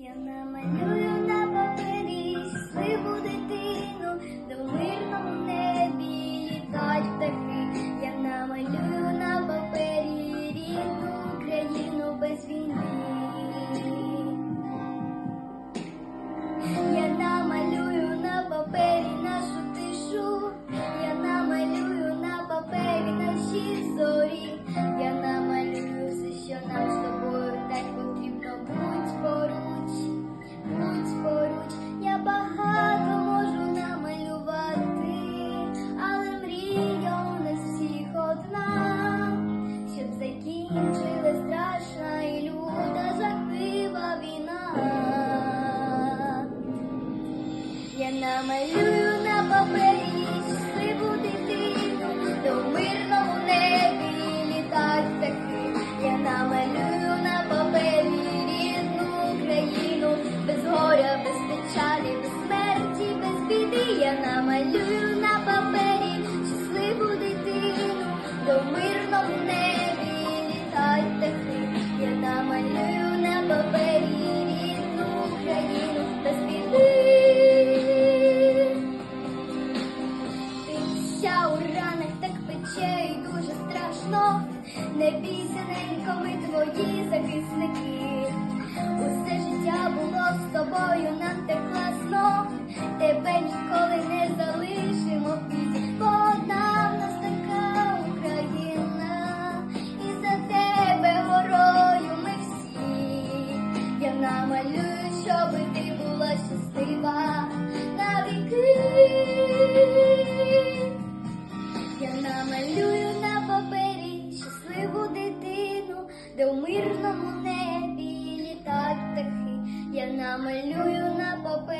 Я намалюю на папері сливу дитину, закінчилась страшна і люта жахлива війна. Я намалюю на папері щасливу дитину, до мирному небі літать птахи. Я намалюю на папері рідну Україну, без горя, без печалі, без смерті, без біди. Я намалюю Ти у ранах так пече і дуже страшно. Не бійся, ненько, ми твої захисники. Усе життя було з тобою, мирному небі літать птахи. Я намалюю на папері